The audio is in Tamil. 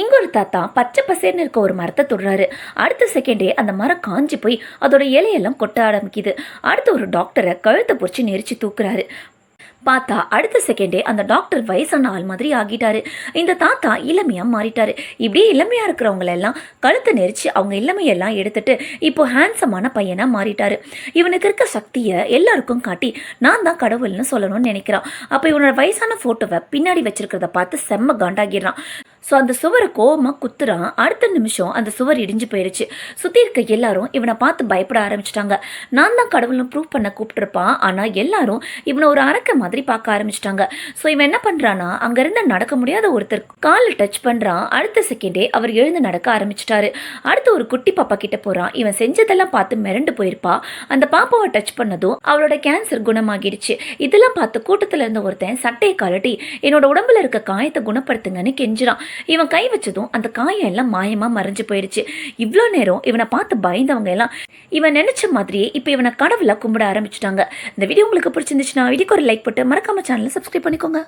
இங்கே ஒரு தாத்தா பச்சை பசேர்னு இருக்க ஒரு மரத்தை தொடுறாரு. அடுத்த செகண்டே அந்த மரம் காஞ்சி போய் அதோட இலையெல்லாம் கொட்ட ஆரம்பிக்குது. அடுத்து ஒரு டாக்டரை கழுத்தை பொறிச்சு நெரிச்சு தூக்குறாரு. பார்த்தா அடுத்த செகண்டே அந்த டாக்டர் வயசான ஆள் மாதிரி ஆகிட்டாரு. இந்த தாத்தா இளமையாக மாறிட்டாரு. இப்படியே இளமையாக இருக்கிறவங்கள எல்லாம் கழுத்தை நெரிச்சு அவங்க இளமையெல்லாம் எடுத்துட்டு இப்போ ஹேண்ட்ஸமான பையனாக மாறிட்டாரு. இவனுக்கு இருக்க சக்தியை எல்லாருக்கும் காட்டி நான் தான் கடவுள்னு சொல்லணும்னு நினைக்கிறான். அப்போ இவனோட வயசான ஃபோட்டோவை பின்னாடி வச்சிருக்கிறத பார்த்து செம்ம காண்டாகிடுறான். ஸோ அந்த சுவரை கோவமாக குத்துறான். அடுத்த நிமிஷம் அந்த சுவர் இடிஞ்சு போயிடுச்சு சுற்றி இருக்க எல்லாரும் இவனை பார்த்து பயப்பட ஆரம்பிச்சிட்டாங்க. நான் தான் கடவுள்னு ப்ரூவ் பண்ண கூப்பிட்டுருப்பான். ஆனால் எல்லாரும் இவனை ஒரு அரக்க மாதிரி பார்க்க ஆரம்பிச்சிட்டாங்க. ஸோ இவன் என்ன பண்ணுறான்னா அங்கேருந்து நடக்க முடியாத ஒருத்தர் காலில் டச் பண்ணுறான் அடுத்த செகண்டே அவர் எழுந்து நடக்க ஆரம்பிச்சிட்டாரு. அடுத்து ஒரு குட்டி பாப்பா கிட்ட போகிறான் இவன் செஞ்சதெல்லாம் பார்த்து மிரண்டு போயிருப்பா. அந்த பாப்பாவை டச் பண்ணதும் அவளோட கேன்சர் குணமாகிடுச்சு. இதெல்லாம் பார்த்து கூட்டத்தில் இருந்த ஒருத்தன் சட்டையை கழட்டி என்னோட உடம்புல இருக்க காயத்தை குணப்படுத்துங்கன்னு கெஞ்சுறான். இவன் கை வச்சதும் அந்த காயம் எல்லாம் மாயமா மறைஞ்சு போயிடுச்சு. இவ்வளோ நேரம் இவனை பார்த்து பயந்தவங்க எல்லாம் இவன் நினைச்ச மாதிரியே இப்போ இவனை கடவுளா கும்பிட ஆரம்பிச்சிட்டாங்க. இந்த வீடியோ உங்களுக்கு பிடிச்சிருந்துச்சுன்னா வீடியோக்கு ஒரு லைக் போட்டு மறக்காம சேனலை சப்ஸ்கிரைப் பண்ணிக்கோங்க.